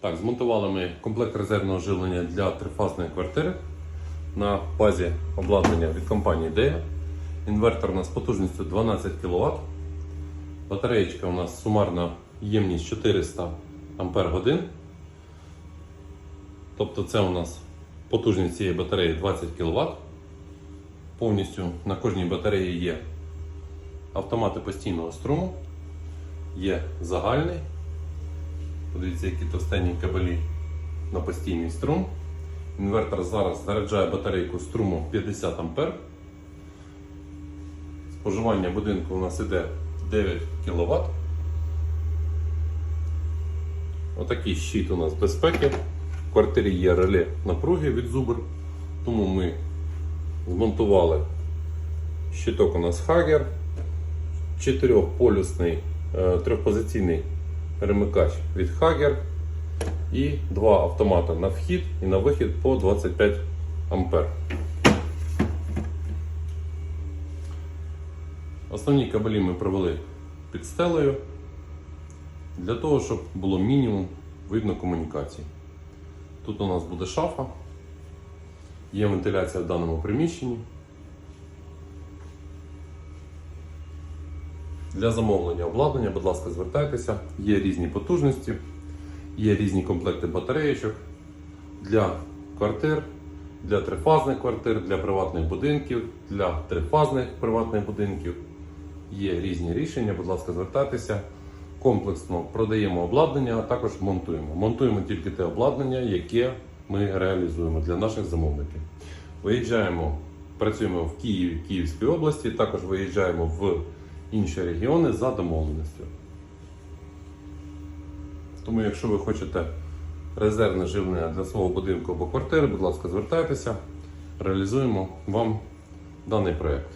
Так, змонтували ми комплект резервного живлення для трифазної квартири на базі обладнання від компанії DEA. Інвертор у нас потужністю 12 кВт. Батареєчка у нас сумарна ємність 400 Ампер. Тобто це у нас потужність цієї батареї 20 кВт. Повністю на кожній батареї є автомати постійного струму, є загальний. Подивіться, які товстенні кабелі на постійний струм. Інвертор зараз заряджає батарейку струму 50 А. Споживання будинку у нас іде 9 кВт. Отакий щит у нас безпеки. В квартирі є реле напруги від зубр, тому ми змонтували щиток у нас Hager, чотирьохполюсний е, трьохпозиційний перемикач від Hager і два автомати на вхід і на вихід по 25 ампер. Основні кабелі ми провели під стелею для того, щоб було мінімум видно комунікацій. Тут у нас буде шафа, є вентиляція в даному приміщенні. Для замовлення обладнання, будь ласка, звертайтеся. Є різні потужності, є різні комплекти батареєчок для квартир, для трифазних квартир, для приватних будинків, для трифазних приватних будинків. Є різні рішення, будь ласка, звертайтеся. Комплексно продаємо обладнання, а також монтуємо. Монтуємо тільки те обладнання, яке ми реалізуємо для наших замовників. Виїжджаємо, працюємо в Києві, Київській області, також виїжджаємо в інші регіони за домовленістю. Тому, якщо ви хочете резервне живлення для свого будинку або квартири, будь ласка, звертайтеся, реалізуємо вам даний проєкт.